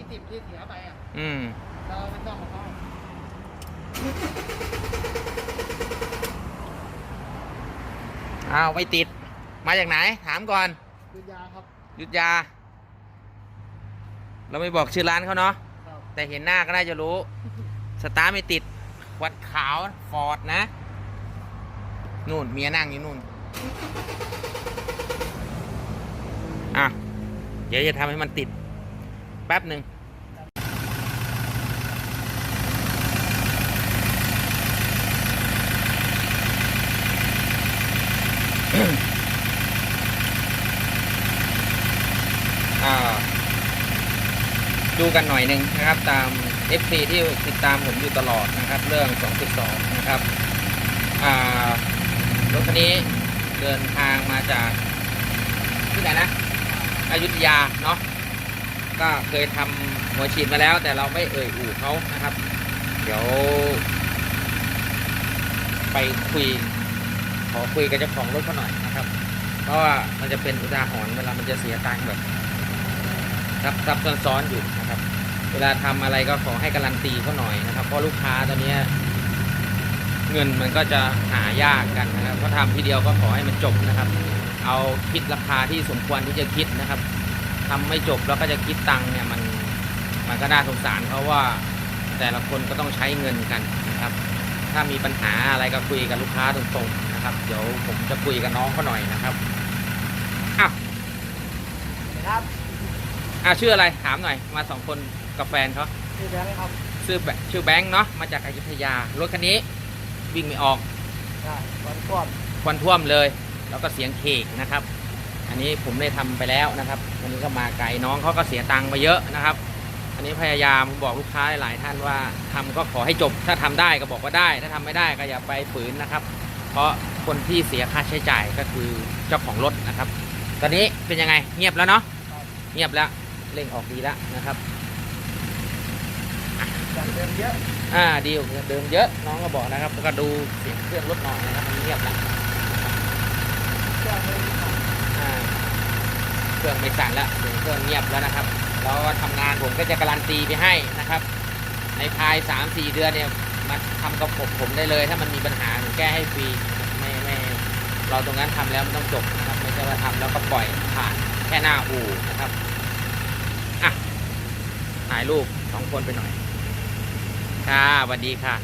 ที่ติดที่เสียไปอะอืมเราไม่ต้องมาเข้าอ้าวไม่ติด มาจากไหน ถามก่อนคือยาครับยุทธยา เราไม่บอกชื่อร้านเขาเนาะครับแต่เห็นหน้าก็น่าจะรู้ สตาร์ทไม่ติดวัดขาวฟอร์ดนะ นู่นเมียนั่งอยู่นู่น อะ เดี๋ยวจะทำให้มันติด แป๊บหนึ่งอ่าดูกันหน่อยหนึ่งนะครับตาม FC ที่ติดตามผมอยู่ตลอดนะครับ เรื่อง 2.2 นะครับอ่ารถคันนี้เดินทางมาจากที่ไหนนะอยุธยาเนาะ ก็เคยทำหัวฉีดมาแล้ว แต่เราไม่เอ่ยอู่เขานะครับ เดี๋ยว ไปคุย ขอคุยกับเจ้าของรถเขาหน่อยนะครับ เพราะว่ามันจะเป็นอุทาหรณ์เวลามันจะเสียตังค์แบบซับซับซ้อนๆอยู่นะครับ เวลาทำอะไรก็ขอให้การันตีเขาหน่อยนะครับ เพราะลูกค้าตอนนี้เงินมันก็จะหายากกันนะครับ ก็ทำทีเดียวก็ขอให้มันจบนะครับ เอาคิดราคาที่สมควรที่จะคิดนะครับ ทำไม่จบแล้วก็จะคิดตังค์เนี่ยมันมันก็น่าสงสารเพราะว่าแต่ละคนก็ต้องใช้เงินกันนะครับ ถ้ามีปัญหาอะไรก็คุยกับลูกค้าตรงๆนะครับ เดี๋ยวผมจะคุยกับน้องเขาหน่อยนะครับอ้าวครับอะชื่ออะไรถามหน่อย มาสองคนกับแฟนเขาคือแบงค์ครับชื่อแบชื่อแบงค์เนาะมาจากอยุธยารถคันนี้วิ่งไม่ออกใช่วันก่อนควันท่วมเลย แล้วก็เสียงเคกนะครับ อันนี้ผมได้ทำไปแล้วนะครับ วันนี้ก็มาไกลน้องเขาก็เสียตังค์ไปเยอะนะครับ อันนี้พยายามบอกลูกค้าหลายท่านว่าทำก็ขอให้จบ ถ้าทำได้ก็บอกว่าได้ ถ้าทำไม่ได้ก็อย่าไปฝืนนะครับ เพราะคนที่เสียค่าใช้จ่ายก็คือเจ้าของรถนะครับ ตอนนี้เป็นยังไงเงียบแล้วเนาะเงียบแล้วเร่งออกดีแล้วนะครับจากเดิมเยอะอ่าดีกว่าเดิมเยอะน้องก็บอกนะครับก็ดูเสียงเครื่องรถหน่อยนะครับเงียบแล้ว เครื่องเลย อ่า เครื่องไม่สั่นแล้วเครื่องเงียบแล้วนะครับแล้วก็ทำงานผมก็จะการันตีไปให้นะครับ ในภายสามสี่เดือนเนี่ยมาทำกับผมผมได้เลย ถ้ามันมีปัญหาผมแก้ให้ฟรีไม่ไม่เราตรงนั้นทำแล้วมันต้องจบนะครับไม่ใช่ว่าทำแล้วก็ปล่อยผ่านแค่หน้าอู่นะครับอะถ่ายรูปสองคนไปหน่อยค่ะสวัสดีค่ะ